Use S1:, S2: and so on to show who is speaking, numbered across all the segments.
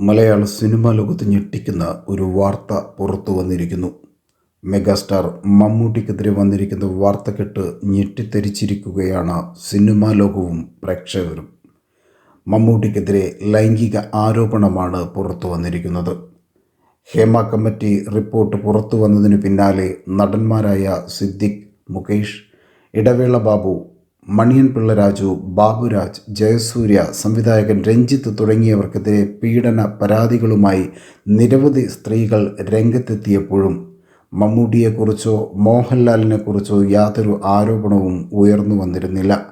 S1: മലയാള cinema ലോകത്ത് ഞെട്ടിക്കുന്ന ഒരു വാർത്ത പുറത്തു വന്നിരിക്കുന്നു. മെഗാസ്റ്റാർ മമ്മൂട്ടിക്കെതിരെ വന്നിരിക്കുന്ന വാർത്ത കെട്ട് ഞെട്ടിത്തെരിച്ചിരിക്കുകയാണ് സിനിമാ ലോകവും പ്രേക്ഷകരും. മമ്മൂട്ടിക്കെതിരെ ലൈംഗിക ആരോപണമാണ് പുറത്തു വന്നിരിക്കുന്നത്. ഹേമ കമ്മിറ്റി റിപ്പോർട്ട് പുറത്തു വന്നതിന് പിന്നാലെ നടന്മാരായ സിദ്ദിഖ് മുകേഷ് ഇടവേള ബാബു മണിയൻ പിള്ള രാജു ബാബുരാജ് ജയസൂര്യ സംവിധായകൻ രഞ്ജിത്ത് തുടങ്ങിയവർക്കെതിരെ പീഡന പരാതികളുമായി നിരവധി സ്ത്രീകൾ രംഗത്തെത്തിയപ്പോഴും മമ്മൂട്ടിയെക്കുറിച്ചോ മോഹൻലാലിനെക്കുറിച്ചോ യാതൊരു ആരോപണവും ഉയർന്നു വന്നിരുന്നില്ല.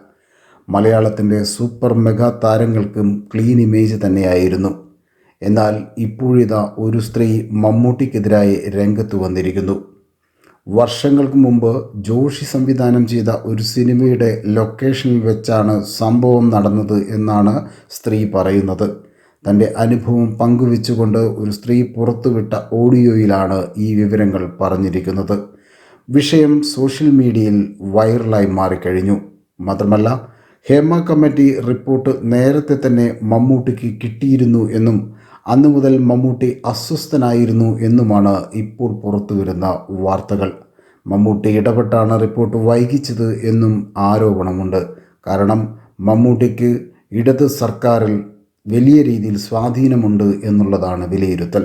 S1: മലയാളത്തിന്റെ സൂപ്പർ മെഗാ താരങ്ങൾക്കും ക്ലീൻ ഇമേജ് തന്നെയായിരുന്നു. എന്നാൽ ഇപ്പോഴിതാ ഒരു സ്ത്രീ മമ്മൂട്ടിക്കെതിരായി രംഗത്ത് വന്നിരിക്കുന്നു. വർഷങ്ങൾക്ക് മുമ്പ് ജോഷി സംവിധാനം ചെയ്ത ഒരു സിനിമയുടെ ലൊക്കേഷനിൽ വെച്ചാണ് സംഭവം നടന്നത് എന്നാണ് സ്ത്രീ പറയുന്നത്. തന്റെ അനുഭവം പങ്കുവെച്ചുകൊണ്ട് ഒരു സ്ത്രീ പുറത്തുവിട്ട ഓഡിയോയിലാണ് ഈ വിവരങ്ങൾ പറഞ്ഞിരിക്കുന്നത്. വിഷയം സോഷ്യൽ മീഡിയയിൽ വൈറലായി മാറിക്കഴിഞ്ഞു. മാത്രമല്ല ഹേമ കമ്മിറ്റി റിപ്പോർട്ട് നേരത്തെ തന്നെ മമ്മൂട്ടിക്ക് കിട്ടിയിരുന്നു എന്നും അന്നു മുതൽ മമ്മൂട്ടി അസ്വസ്ഥനായിരുന്നു എന്നുമാണ് ഇപ്പോൾ പുറത്തുവരുന്ന വാർത്തകൾ. മമ്മൂട്ടി ഇടപെട്ടാണ് റിപ്പോർട്ട് വൈകിച്ചത് എന്നും ആരോപണമുണ്ട്. കാരണം മമ്മൂട്ടിക്ക് ഇടത് സർക്കാരിൽ വലിയ രീതിയിൽ സ്വാധീനമുണ്ട് എന്നുള്ളതാണ് വിലയിരുത്തൽ.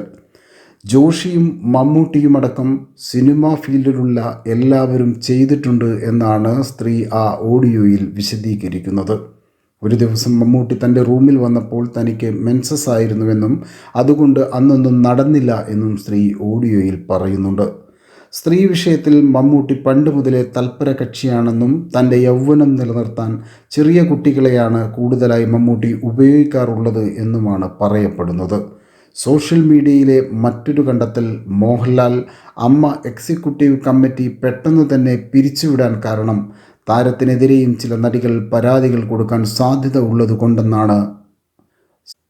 S1: ജോഷിയും മമ്മൂട്ടിയുമടക്കം സിനിമാ ഫീൽഡിലുള്ള എല്ലാവരും ചെയ്തിട്ടുണ്ട് എന്നാണ് സ്ത്രീ ആ ഓഡിയോയിൽ വിശദീകരിക്കുന്നത്. ഒരു ദിവസം മമ്മൂട്ടി തന്റെ റൂമിൽ വന്നപ്പോൾ തനിക്ക് മെൻസസ് ആയിരുന്നുവെന്നും അതുകൊണ്ട് അന്നൊന്നും നടന്നില്ല എന്നും സ്ത്രീ ഓഡിയോയിൽ പറയുന്നുണ്ട്. സ്ത്രീ വിഷയത്തിൽ മമ്മൂട്ടി പണ്ട് മുതലേ തൽപര കക്ഷിയാണെന്നും തന്റെ യൗവനം നിലനിർത്താൻ ചെറിയ കുട്ടികളെയാണ് കൂടുതലായി മമ്മൂട്ടി ഉപയോഗിക്കാറുള്ളത് എന്നുമാണ് പറയപ്പെടുന്നത്. സോഷ്യൽ മീഡിയയിലെ മറ്റൊരു കണ്ടെത്തൽ മോഹൻലാൽ അമ്മ എക്സിക്യൂട്ടീവ് കമ്മിറ്റി പെട്ടെന്ന് തന്നെ പിരിച്ചുവിടാൻ കാരണം താരത്തിനെതിരെയും ചില നടികൾ പരാതികൾ കൊടുക്കാൻ സാധ്യത ഉള്ളതുകൊണ്ടെന്നാണ്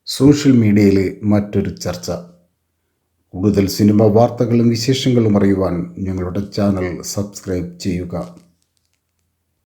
S1: സോഷ്യൽ മീഡിയയിലെ മറ്റൊരു ചർച്ച. കൂടുതൽ സിനിമ വാർത്തകളും വിശേഷങ്ങളും അറിയുവാൻ ഞങ്ങളുടെ ചാനൽ സബ്സ്ക്രൈബ് ചെയ്യുക.